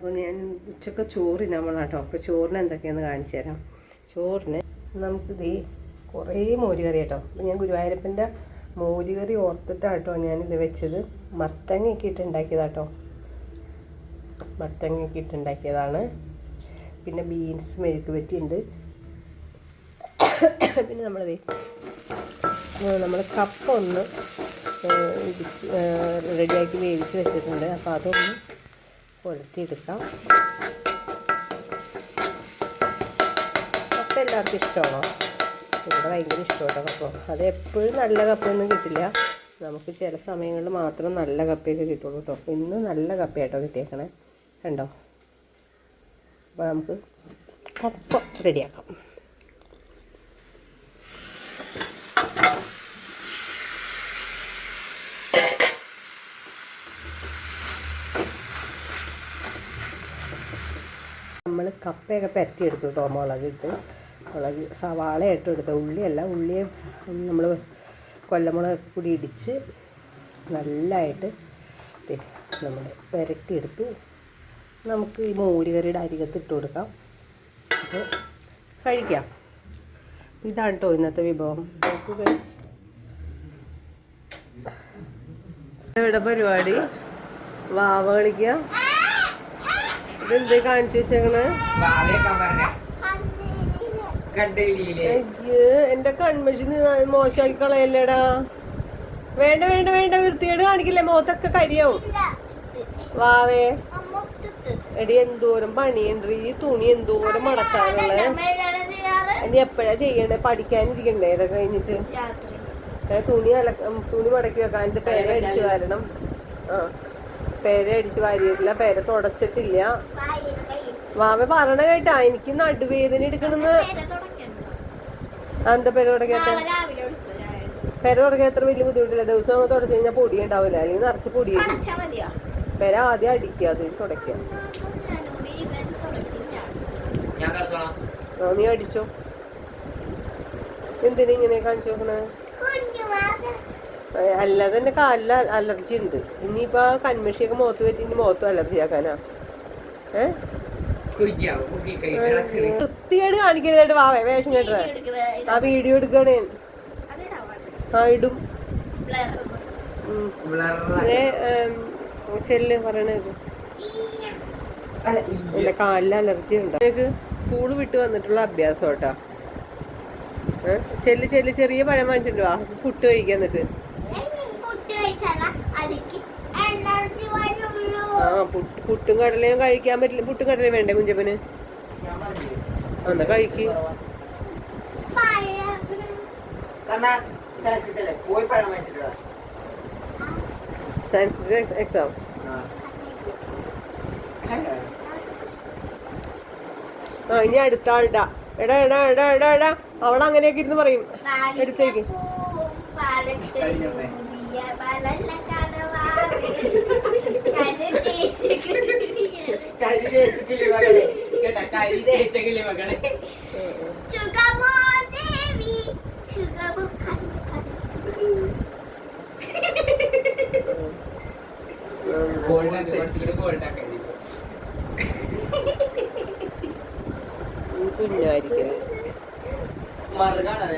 അപ്പോൾ ഞാൻ ഉച്ചയ്ക്ക് ചോറിന് കേട്ടോ അപ്പോൾ ചോറിന് എന്തൊക്കെയാണെന്ന് കാണിച്ചു തരാം. ചോറിന് നമുക്കിത് കുറേ മോരുകറി കേട്ടോ അപ്പോൾ ഞാൻ ഗുരുവായൂരപ്പന്റെ മോരുകറി ഓർത്തിട്ടാട്ടോ ഞാനിത് വെച്ചത്. മത്തങ്ങയൊക്കെ ഇട്ട് ഉണ്ടാക്കിയതാട്ടോ. മത്തങ്ങയൊക്കെ ഇട്ട് ഉണ്ടാക്കിയതാണ്. പിന്നെ ബീൻസ് മെഴുക്ക് പറ്റിയുണ്ട്. പിന്നെ നമ്മളത് നമ്മൾ കപ്പ ഒന്ന് ഇടിച്ച് റെഡിയാക്കി വേവിച്ച് വെച്ചിട്ടുണ്ട്. അപ്പോൾ അതൊന്ന് കൊളുത്തിയെടുക്കാം കപ്പ എല്ലാവർക്കും ഇഷ്ടമാണോ? ഇവിടെ ഭയങ്കര ഇഷ്ടമാണ് കപ്പ. അത് എപ്പോഴും നല്ല കപ്പയൊന്നും കിട്ടില്ല. നമുക്ക് ചില സമയങ്ങളിൽ മാത്രം നല്ല കപ്പയൊക്കെ കിട്ടുള്ളൂ കേട്ടോ. ഇന്ന് നല്ല കപ്പയായിട്ടോ കിട്ടിയേക്കണേ. കണ്ടോ? അപ്പോൾ നമുക്ക് കപ്പ റെഡിയാക്കാം. നമ്മൾ കപ്പയൊക്കെ പരറ്റിയെടുത്തു കേട്ടോ മുളകിട്ട്. മുളക് സവാള ഇട്ട് എടുത്ത ഉള്ളിയല്ല ഉള്ളിയെ നമ്മൾ കൊല്ലമുളക് കൂടി ഇടിച്ച് നല്ലതായിട്ട് നമ്മൾ പുരട്ടിയെടുത്തു. നമുക്ക് ഈ മോരുകറിയുടെ അരികത്ത് ഇട്ട് കൊടുക്കാം. അപ്പോൾ കഴിക്കാം. ഇതാണ് കേട്ടോ ഇന്നത്തെ വിഭവം. ഇവിടെ. പരിപാടി? വാവ കളിക്കുക ഇതെന്തേ കാണിച്ചു വെച്ചേക്കണ്? കണ്ടലിയിലെ അയ്യോ എന്റെ കൺമഷി മോശമാക്കി കളയല്ലേടാ. വേണ്ട വേണ്ട വേണ്ട വൃത്തിയേട് കാണിക്കില്ലേ. മുഖത്തൊക്കെ കരിയാവും. വാവേ. എടി എന്തോരം പണിയുണ്ട്. ഈ തുണി എന്തോരം മടക്കാനുള്ള. ഇനി എപ്പോഴാ ചെയ്യണ്ടേ പഠിക്കാനിരിക്കണ്ടേ? ഇതൊക്കെ കഴിഞ്ഞിട്ട്. തുണി അല തുണി മടക്കി വെക്കാന്റെ പേര് അടിച്ചു വരണം. ആ. പേര അടിച്ച് വാരിയിട്ടില്ല പേര തുടച്ചിട്ടില്ല. വാവ പറയണ കേട്ടാ എനിക്ക് നടുവേദന എടുക്കണെന്ന്. എന്താ പേര് തുടക്കാത്ത പേര തുടക്കാൻ അത്ര വലിയ ബുദ്ധിമുട്ടില്ല. ദിവസം നമ്മൾ തുടച്ചു കഴിഞ്ഞാൽ പൊടി ഉണ്ടാവില്ല. അല്ലെങ്കിൽ നിറച്ച് പൊടി പേര ആദ്യം അടിക്കുക അത് തുടക്കുക നീ അടിച്ചോ. എന്തിനാ ഇങ്ങനെ കാണിച്ചു നോക്കണേ? അല്ലാതെ തന്നെ കാലിൽ അലർജി ഉണ്ട്. ഇനിയിപ്പോ കൺമഷിയൊക്കെ മുഖത്ത് പറ്റി ഇനി മുഖത്തും അലർജി ആക്കാനാ. ഏഹ് വൃത്തിയായിട്ട് കാണിക്കരുതായിട്ട് വാവേ വേഷം കേട്ടേ. ആ വീഡിയോ എടുക്കണേ. ആ ഇടും. ചെല്ല് പറയണത്? എന്റെ കാലിൽ അലർജി ഉണ്ട്. എനിക്ക് സ്കൂൾ വിട്ട് വന്നിട്ടുള്ള അഭ്യാസം കേട്ടാ? ചെല്ല് ചെല്ല് ചെറിയ പഴം വാങ്ങിച്ചിട്ടുണ്ടോ. വാ പുട്ട് കഴിക്കാൻ എന്നിട്ട്. ആ പുട്ട് കടലയും കഴിക്കാൻ പറ്റില്ല. പുട്ടും കടലയും വേണ്ടേ കുഞ്ചപ്പന്? എന്നാ കഴിക്ക്. സയൻസ് എക്സാം ആ. ഇനി അടുത്ത ആളുടെ എടാ എടാ എടാ എടാ എടാ. അവൾ അങ്ങനെയൊക്കെ ഇരുന്ന് പറയും. എടുത്തേക്ക്. കരി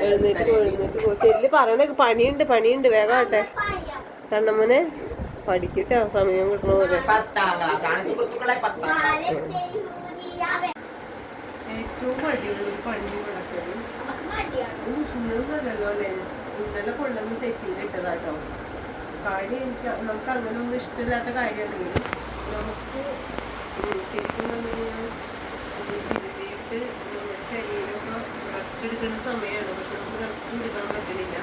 എഴുന്നേറ്റ് പോ എഴുന്നേറ്റ് പോ. ചെല്ലി പറയണ പണിയുണ്ട് പണിയുണ്ട്. വേഗം ആട്ടെ കണ്ണമ്മനെ. പഠിക്കട്ടെ സമയം കിട്ടണ പോലെ. ഏറ്റവും മടിയുള്ള ഒരു പണി നടക്കുന്നത് ല്ലോ അല്ലേ? ഇന്നലെ കൊണ്ടുവന്ന് സെറ്റ് ചെയ്തിട്ടതാട്ടോ കാര്യം എനിക്ക് നമുക്ക് അങ്ങനെ ഒന്നും ഇഷ്ടമില്ലാത്ത കാര്യമാണെങ്കിൽ നമുക്ക് ഉം ശരിക്കും പറഞ്ഞാൽ ചിന്തിയിട്ട് നമ്മുടെ ശരീരമൊക്കെ റെസ്റ്റ് എടുക്കുന്ന സമയമാണ്. പക്ഷെ നമുക്ക് റെസ്റ്റ് എടുക്കാൻ പറ്റുന്നില്ല.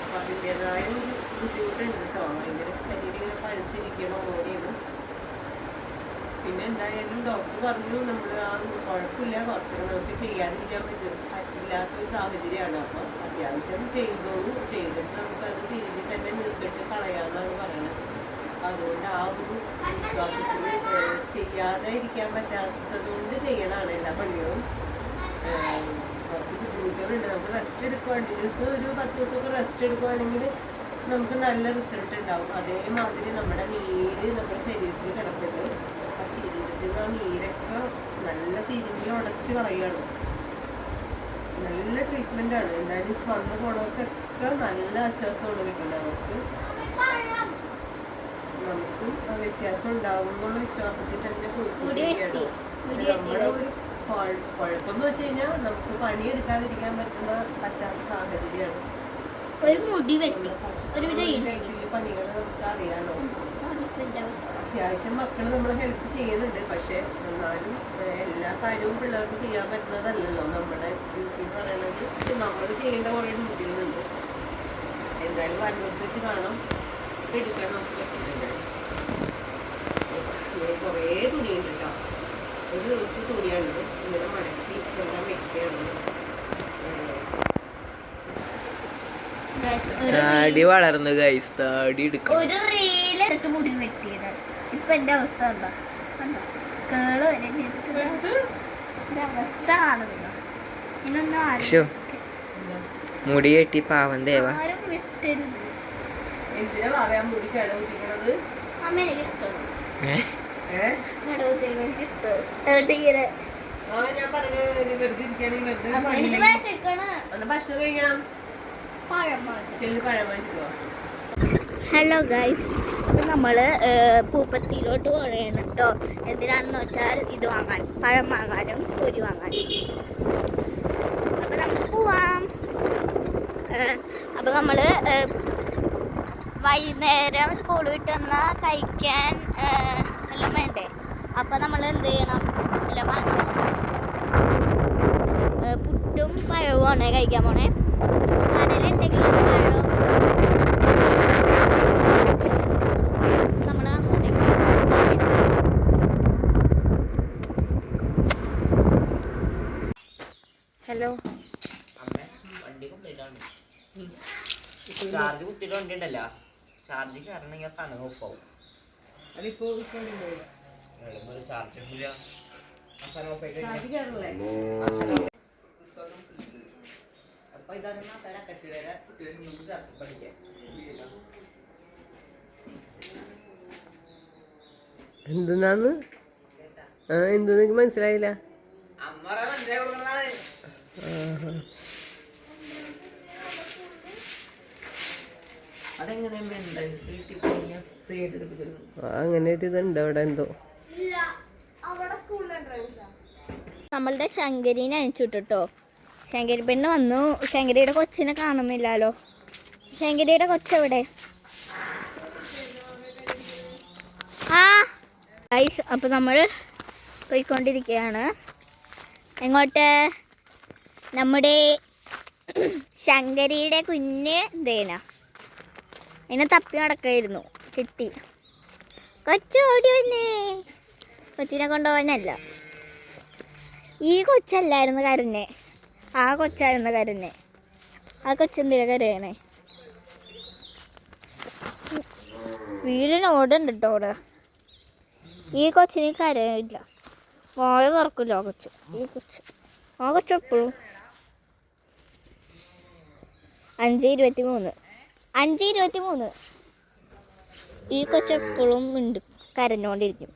അപ്പൊ അതിന്റെതായ ഒരു ബുദ്ധിമുട്ടുണ്ട് കേട്ടോ ഭയങ്കര ശരീരം പഴുത്തിരിക്കണം ഓടിയാണ് പിന്നെ എന്തായാലും ഡോക്ടർ പറഞ്ഞു നമ്മൾ ആ കുഴപ്പമില്ല കുറച്ചൊക്കെ നമുക്ക് ചെയ്യാതിരിക്കാൻ പറ്റും. പറ്റില്ലാത്ത ഒരു സാഹചര്യമാണ്. അപ്പോൾ അത്യാവശ്യം ചെയ്തോളൂ. ചെയ്തിട്ട് നമുക്ക് അത് തിരികെ തന്നെ നിർത്തിട്ട് കളയാമെന്നാണ് പറയുന്നത് അതുകൊണ്ട് ആ ഒരു വിശ്വാസത്തിൽ ചെയ്യാതെ ഇരിക്കാൻ പറ്റാത്തത് കൊണ്ട് ചെയ്യണതാണ് എല്ലാ പണികളും. കുറച്ച് ബുദ്ധിമുട്ടുകളുണ്ട്. നമുക്ക് റെസ്റ്റ് എടുക്കുകയാണെങ്കിൽ ദിവസം ഒരു പത്ത് ദിവസമൊക്കെ റെസ്റ്റ് എടുക്കുകയാണെങ്കിൽ നമുക്ക് നല്ല റിസൾട്ട് ഉണ്ടാവും. അതേമാതിരി നമ്മുടെ നീര് നമ്മുടെ ശരീരത്തിൽ കിടക്കരുത്. ആ ശരീരത്തിൽ നിന്ന് ആ നീരൊക്കെ നല്ല തിരിഞ്ഞ് ഉടച്ച് കളയാണ്. നല്ല ട്രീറ്റ്മെന്റ് ആണ്. എന്തായാലും വന്നു പോണവർക്കൊക്കെ നല്ല ആശ്വാസമാണ് കിട്ടുന്നത്. നമുക്ക് നമുക്കും ആ വ്യത്യാസം ഉണ്ടാവും എന്നുള്ള വിശ്വാസത്തിൽ തന്നെ പോയിക്കൊണ്ടിരിക്കുകയാണ്. നമ്മുടെ ഒരു കുഴപ്പമെന്ന് വെച്ച് കഴിഞ്ഞാൽ നമുക്ക് പണിയെടുക്കാതിരിക്കാൻ പറ്റുന്ന പറ്റാത്ത സാഹചര്യമാണ്. ഒരു മുടി വെട്ടി. ഒരു അത്യാവശ്യം മക്കൾ നമ്മൾ ഹെൽപ്പ് ചെയ്യുന്നുണ്ട്. പക്ഷെ എന്നാലും എല്ലാ കാര്യവും പിള്ളേർക്ക് ചെയ്യാൻ പറ്റുന്നതല്ലല്ലോ. നമ്മുടെ ഡ്യൂട്ടി എന്ന് പറയുന്നത് നമ്മൾ ചെയ്യേണ്ട കുറേ ഡ്യൂട്ടികളുണ്ട് എന്തായാലും വരണത്ത് വെച്ച് കാണാം. എടുക്കാൻ നമുക്ക് പറ്റുന്നുണ്ട് കുറേ തുണിയുണ്ട് കേട്ടോ. ഒരു ദിവസം തുണിയാണ് ഇങ്ങനെ മടക്കി എല്ലാം വെക്കുകയാണ് Guys, ഒരു താടി വളർന്നു ഗൈസ് താടി എടുക്കും ഒരു റീലിട്ട് മുടി വെട്ടിയത്. ഇപ്പൊ എന്റെ അവസ്ഥ എന്താ? കണ്ടോ? കേൾ വരെ അവസ്ഥ കാണുന്നു ഇതൊന്നും ആരും ശ്ശോ. മുടി കെട്ടി പാവം ദേവ. ആരും വിട്ടരുത് എന്തിനാ പറയാൻ മുടി അമ്മ എനിക്ക് ഇഷ്ടമാണ്. എനിക്ക് ഇഷ്ടമാണ്. ഇങ്ങനെ ആ ഞാൻ പറഞ്ഞു വെറുതെ ഇരിക്കുകയാണെങ്കിൽ ഭക്ഷണം കഴിക്കണം. ഹലോ ഗൈസ് ഇപ്പം നമ്മൾ പൂപ്പത്തിയിലോട്ട് പോകണം കേട്ടോ എന്തിനാണെന്ന് വെച്ചാൽ ഇത് വാങ്ങാൻ പഴം വാങ്ങാനും പൊരി വാങ്ങാനും. അപ്പം നമുക്ക് പോവാം. അപ്പം നമ്മൾ വൈകുന്നേരം സ്കൂൾ വിട്ട് വന്നാൽ കഴിക്കാൻ എല്ലാം വേണ്ടേ? അപ്പം നമ്മൾ എന്ത് ചെയ്യണം? എല്ലാം വാങ്ങണം. പുട്ടും പുട്ടും പഴവുമാണ് കഴിക്കാൻ പോണേ. ഹലോ. ചാർജ് കുത്തിയിട്ട് വണ്ടി ഉണ്ടല്ലോ ചാർജ് കയറണമെങ്കിൽ സാധനം ഓഫ് ആവും. ചാർജ് ഇടില്ല അവസാനം ഓഫ് ആയിട്ട് ചാർജ് കയറണല്ലേ? അപ്പൊ ഇതാണ് തര കെട്ടിട കുട്ടികളെ മുമ്പ് ചേർത്ത് പഠിക്കാൻ എന്തെന്നാന്ന് ആ എന്തെന്ന് എനിക്ക് മനസ്സിലായില്ല? അമ്മ മനസ്സിലായി കൊടുക്കുന്നതാണ് അതെങ്ങനെ മെന്റൽസ് വീട്ടിൽ പോയി ഫ്രീ ആയിട്ട് എടുപ്പിച്ചിരുന്നു അങ്ങനെ ഇതുണ്ട് അവിടെ എന്തോ. നമ്മളുടെ ശങ്കരീനെ അയച്ചു വിട്ടോ ശങ്കരി പെണ്ണ് വന്നു. ശങ്കരിയുടെ കൊച്ചിനെ കാണുന്നില്ലല്ലോ. ശങ്കരിയുടെ കൊച്ചെവിടെ? ആ ഐസ് അപ്പോൾ നമ്മൾ പോയിക്കൊണ്ടിരിക്കുകയാണ് എങ്ങോട്ട്? നമ്മുടെ ശങ്കരിയുടെ കുഞ്ഞ് ദേന അതിനെ തപ്പി നടക്കായിരുന്നു. കിട്ടി. കൊച്ചു ഓടി വന്നേ. കൊച്ചിനെ കൊണ്ടുപോകാനല്ല. ഈ കൊച്ചല്ലായിരുന്നു കരഞ്ഞേ ആ കൊച്ചായിരുന്ന കരഞ്ഞേ ആ കൊച്ചെന്തിനാ കരയണേ വീടിന് ഓടുണ്ട് കേട്ടോ അവിടെ. ഈ കൊച്ചിന് കരയില്ല വായ തുറക്കില്ല ആ കൊച്ച്. ഈ കൊച്ച്. ആ കൊച്ച് എപ്പോഴും. അഞ്ച് ഇരുപത്തി മൂന്ന് അഞ്ച് ഇരുപത്തി മൂന്ന് ഈ കൊച്ച് എപ്പോഴും ഉണ്ട് കരഞ്ഞുകൊണ്ടിരിക്കും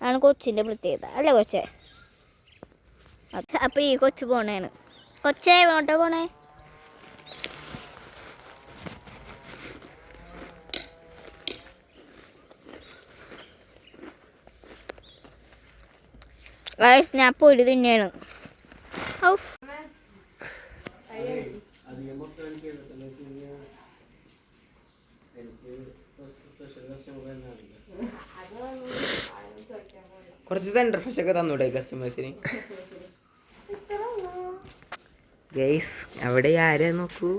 ആണ് കൊച്ചിന്റെ പ്രത്യേകത. അല്ലേ കൊച്ചേ? അപ്പം ഈ കൊച്ചു പോണേണ്. കൊച്ചേ എങ്ങോട്ടാ പോണേ? ഞാൻ പൊരി തന്നെയാണ്. കുറച്ച് സെന്റർ ഫ്രഷ് ഒക്കെ തന്നൂടെ കസ്റ്റമേഴ്സിന് ഗൈസ് അവിടെ ആരെ നോക്കൂ?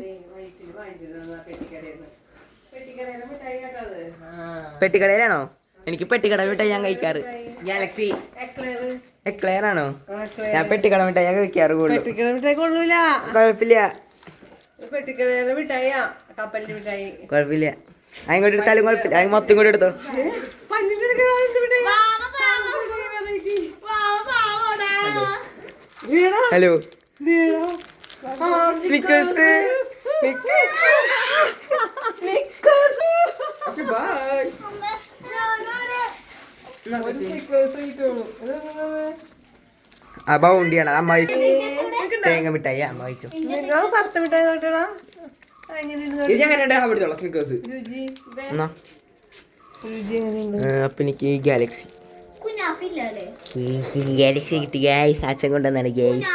പെട്ടിക്കടയിലാണോ? എനിക്ക് പെട്ടിക്കട മിഠായി ഞാൻ കഴിക്കാറ്. ഗാലക്സി എക്ലെയർ എക്ലെയർ ആണോ ഞാൻ പെട്ടിക്കട മിഠായി ഞാൻ കഴിക്കാറ് കൂടുതൽ പെട്ടിക്കട മിഠായി കൊള്ളൂല. കുഴപ്പമില്ല. കുഴപ്പമില്ല. അങ്ങോട്ട് എടുത്താലും കുഴപ്പമില്ല. അത് മൊത്തം കൂടി എടുത്തോ? ഹലോ. സ്നിക്കേഴ്സ് സ്നിക്കേഴ്സ് ഇത് നിങ്ങൾ ആ ബൗണ്ടിയാണ് അമ്മ തേങ്ങ മിഠായി അമ്മ നിങ്ങൾ പത്ത് മിഠായി നോട്ടടാ അപ്പൊ എനിക്ക് ഗാലക്സി ഗാലക്സി കിട്ടി ഗൈസ് അച്ഛൻ കൊണ്ടുവന്നാണ് ഗൈസ്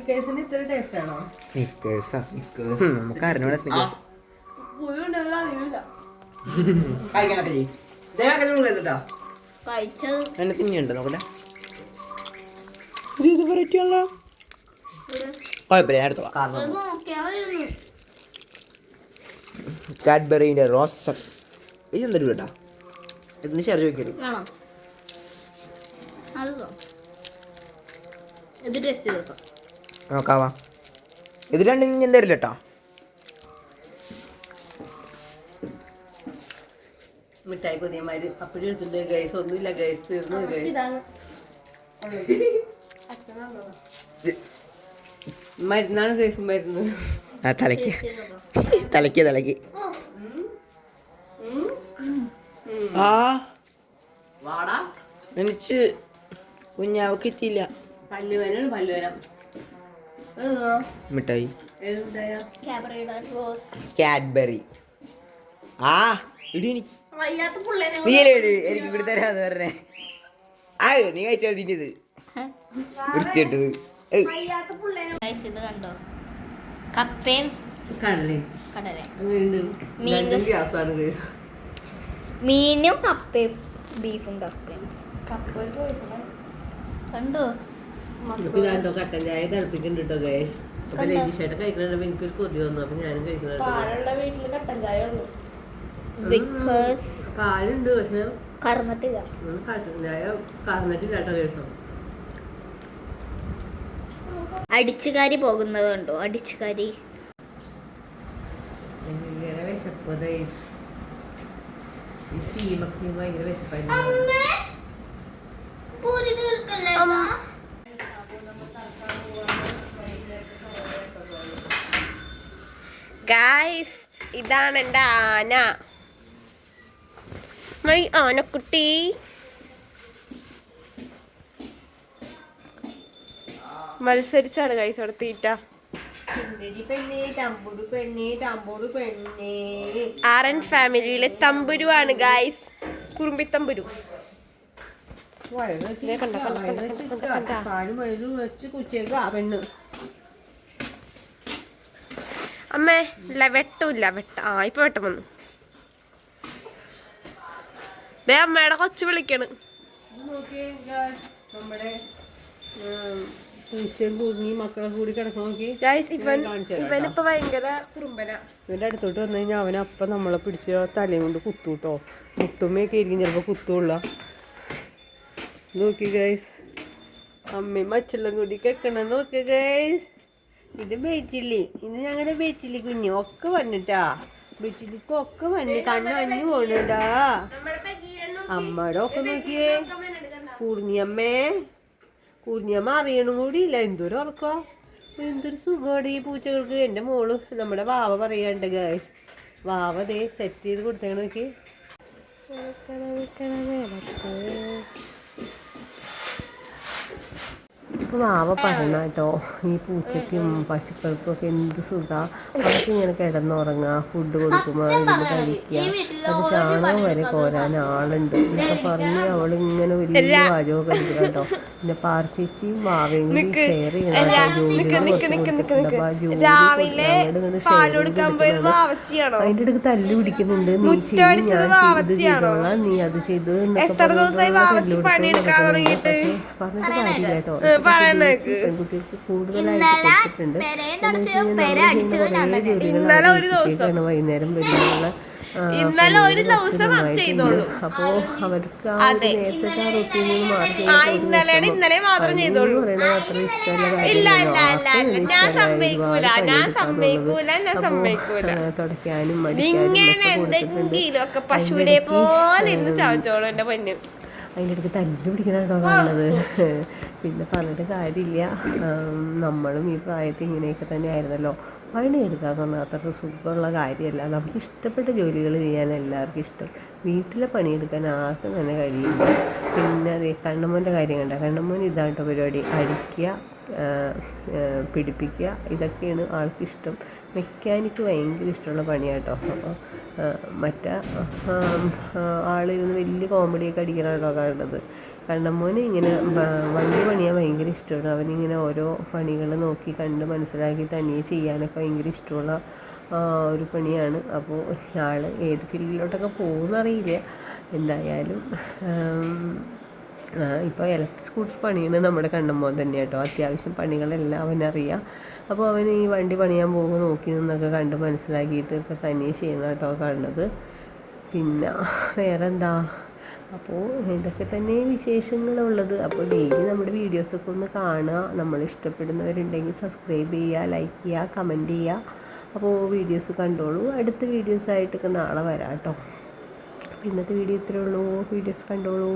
സ്നിക്കേഴ്സിന് ഇത്ര ടേസ്റ്റ് ആണോ? സ്നിക്കേഴ്സാ നമുക്ക് അറിഞ്ഞൂടെ സ്നിക്കേഴ്സ് എന്നെ തിന്നിയുണ്ട് നോക്കട്ടെ. ഇത് വെറൈറ്റി ആണല്ലോ കുഴപ്പമില്ല നോക്കിയാൽ കാഡ്ബറിന്റെ റോസസ് ഇത് എന്തൊരു കേട്ടാ ഇതിന് ഷെയർ ചോദിക്കരുത്. ഇത് ടേസ്റ്റ് ചെയ്തോ നോക്കാവാ. ഇത് രണ്ടും ഇനി തരില്ല കേട്ടോ മിഠായി പുതിയമാര് അപ്പോഴും എടുത്തിട്ടുണ്ട്. ഗൈസ് ഒന്നുമില്ല. ഗൈസ് തീർന്നു. ഗൈസ് മരുന്നാണ് ഗൈസ് മരുന്ന്. ആ തലയ്ക്ക്. തലയ്ക്ക് തലയ്ക്ക്. ആ. വാടാ. എനിക്ക് കുഞ്ഞാവക്ക് എത്തിയില്ല പല്ലുവനാണ് പല്ലുവനം മിഠായി. കാഡ്ബറി ആ ഇടി നീ എനിക്ക് ഇവിടെ തരാന്ന് പറഞ്ഞേ. ആ നീ കഴിച്ചാൽ തിന്നത് വൃത്തിയിട്ടത് ഇത്. കണ്ടോ കപ്പയും മീനും കപ്പയും ബീഫും കപ്പയും. കണ്ടോ? ഇപ്പൊ ഇതാണ്ടോ കട്ടൻ ചായ തിളപ്പിക്കുന്നുണ്ട് കേട്ടോ ഗൈസ് അപ്പൊ രജിഷേട്ടൻ കഴിക്കണ എനിക്കൊരു കൊതി വന്നു. അപ്പൊ ഞാനും കഴിക്കുന്നുണ്ട് പാലുണ്ട് പക്ഷെ കറന്നിട്ടില്ല. കട്ടൻ ചായ കറന്നിട്ടില്ല കേട്ടോ ഗൈസ് അടിച്ചുകാരി പോകുന്നത് കണ്ടോ? അടിച്ചുകാരി. ഭയങ്കര വിശപ്പ് ഈ സ്റ്റീമൊക്കെ ഭയങ്കര വിശപ്പായിരുന്നു. ഗായ്സ് ഇതാണ് എന്റെ ആന. മൈ ആനക്കുട്ടി. മത്സരിച്ചാണ് ഗൈസ് അവിടെ തീറ്റ. ആർ എൻ ഫാമിലിയിലെ തമ്പുരുവാണ് ഗായ്സ്. കുറുമ്പി തമ്പുരു കണ്ടോ, കണ്ടോ, കണ്ടോ, കണ്ടോ. അമ്മേ ഇല്ല വെട്ടമില്ല വെട്ട. ആ ഇപ്പൊ വെട്ടം വന്നു. ദേ അമ്മയുടെ കൊച്ചു വിളിക്കണ്. ഇവനിപ്പോ ഭയങ്കര കുറുമ്പന. ഇവന്റെ അടുത്തോട്ട് വന്നു കഴിഞ്ഞാൽ അവൻ അപ്പം നമ്മളെ പിടിച്ച് തലയും കൊണ്ട് കുത്തൂട്ടോ മുട്ടുമ്മയൊക്കെ ആയിരിക്കും ചിലപ്പോ കുത്തുള്ള. നോക്കി ഗൈസ്. അമ്മയും മച്ചെല്ലാം കൂടി കേക്കണം നോക്കി ഗൈസ്. ഇത് ബേച്ചില്ലി ഇത് ഞങ്ങളുടെ ബേച്ചില്ലി കുഞ്ഞ്. ഒക്കെ വന്നിട്ടാ. ബേച്ചിലിക്ക് ഒക്കെ വന്ന് കണ്ണ് അഞ്ഞു പോണുണ്ടാ. അമ്മയുടെ ഒക്കെ നോക്കിയേ. കൂർണിയമ്മേ. കൂർണിയമ്മ അറിയണം കൂടി ഇല്ല എന്തൊരു ഉറക്കോ എന്തൊരു സുഖമാണ് ഈ പൂച്ചകൾക്ക്. എന്റെ മോൾ നമ്മുടെ വാവ പറയാണ്ട് ഗായ് വാവ ദേ സെറ്റ് ചെയ്ത് കൊടുത്തേക്കണ നോക്കി വാവ പറഞ്ഞ കേട്ടോ. ഈ പൂച്ചയ്ക്കും പശുക്കൾക്കും ഒക്കെ എന്ത് സുഖ? അവർക്ക് ഇങ്ങനെ കിടന്നുറങ്ങുക ഫുഡ് കൊടുക്കുമ്പോൾ ഇരുന്ന് കഴിക്കുക അത് ചാണകം വരെ കോരാൻ ആളുണ്ട്. എന്നൊക്കെ പറഞ്ഞ് അവൾ ഇങ്ങനെ വലിയ വാചകം കഴിക്കുക കേട്ടോ. പിന്നെ പാർച്ചേച്ചിയും മാവയും ഷെയർ ചെയ്യണം അതിന്റെ അടുത്ത് തല്ല് പിടിക്കുന്നുണ്ട്. നീ ചെയ്ത് ഞാൻ ചെയ്ത് ചെയ്തോളാം. നീ അത് ചെയ്തു എന്നൊക്കെ പറഞ്ഞിട്ട് കാര്യമില്ല കേട്ടോ. പെൺകുട്ടികൾക്ക് കൂടുതലായിട്ട് ഇന്നലെ ഒരു ദിവസം വൈകുന്നേരം വരുന്നുള്ള ഇന്നലെ ഒരു ദിവസം അപ്പോ അവർക്ക് ആ ഒരു നേരത്തെ ആ റൊട്ടീനിൽ മാറി ഇന്നലെ ഇന്നലെ മാത്രം ചെയ്തോളൂ ഞാൻ സമ്മതിക്കൂല. തുടയ്ക്കാനും മടിക്കാനും ഒക്കെ പശുവിനെ പോലെ ഇന്ന് ചവച്ചോളൂ എന്റെ പൊന്ന്. അതിന്റെ തല്ലു പിടിക്കണോ കാണുന്നത്. പിന്നെ പറഞ്ഞിട്ട് കാര്യമില്ല. നമ്മളും ഈ പ്രായത്തിൽ ഇങ്ങനെയൊക്കെ തന്നെ ആയിരുന്നല്ലോ പണിയെടുക്കാൻ പറഞ്ഞാൽ അത്ര സുഖമുള്ള കാര്യമല്ല. നമുക്ക് ഇഷ്ടപ്പെട്ട ജോലികൾ ചെയ്യാൻ എല്ലാവർക്കും ഇഷ്ടം. വീട്ടിലെ പണിയെടുക്കാൻ ആർക്കും തന്നെ കഴിയില്ല. പിന്നെ അതേ കണ്ണമ്മന്റെ കാര്യം കണ്ട. കണ്ണമ്മൻ ഇതാട്ടോ പരിപാടി. അടിക്കുക പിടിപ്പിക്കുക. ഇതൊക്കെയാണ് ആൾക്കിഷ്ടം. മെക്കാനിക്ക് ഭയങ്കര ഇഷ്ടമുള്ള പണിയാട്ടോ. അപ്പോൾ മറ്റേ ആളിരുന്ന് വലിയ കോമഡിയൊക്കെ അടിക്കണോ കാണുന്നത്. മോനെ ഇങ്ങനെ വണ്ടി പണിയാൻ ഭയങ്കര ഇഷ്ടമാണ്. അവനിങ്ങനെ ഓരോ പണികൾ നോക്കി കണ്ട് മനസ്സിലാക്കി തനിയെ ചെയ്യാനൊക്കെ ഭയങ്കര ഇഷ്ടമുള്ള ഒരു പണിയാണ്. അപ്പോൾ ആൾ ഏത് ഫീൽഡിലോട്ടൊക്കെ പോകുമെന്നറിയില്ല എന്തായാലും ഇപ്പോൾ ഇലക്ട്രിക് സ്കൂട്ടർ പണിയുന്നത് നമ്മുടെ കണ്ണമ്മോൻ തന്നെ കേട്ടോ. അത്യാവശ്യം പണികളെല്ലാം അവനറിയാം. അപ്പോൾ അവൻ ഈ വണ്ടി പണിയാൻ പോകുമ്പോൾ നോക്കി നിന്നൊക്കെ കണ്ട് മനസ്സിലാക്കിയിട്ട് ഇപ്പോൾ തനിയെ ചെയ്യണം കേട്ടോ കാണുന്നത്. പിന്നെ വേറെന്താ? അപ്പോൾ ഇതൊക്കെ തന്നെ വിശേഷങ്ങളുള്ളത്. അപ്പോൾ ഡെയിലി നമ്മുടെ വീഡിയോസൊക്കെ ഒന്ന് കാണുക. നമ്മൾ ഇഷ്ടപ്പെടുന്നവരുണ്ടെങ്കിൽ സബ്സ്ക്രൈബ് ചെയ്യുക ലൈക്ക് ചെയ്യുക കമന്റ് ചെയ്യുക. അപ്പോൾ വീഡിയോസ് കണ്ടോളൂ. അടുത്ത വീഡിയോസായിട്ടൊക്കെ നാളെ വരാം കേട്ടോ. ഇന്നത്തെ വീഡിയോ ഇത്രയേ ഉള്ളൂ. വീഡിയോസ് കണ്ടോളൂ.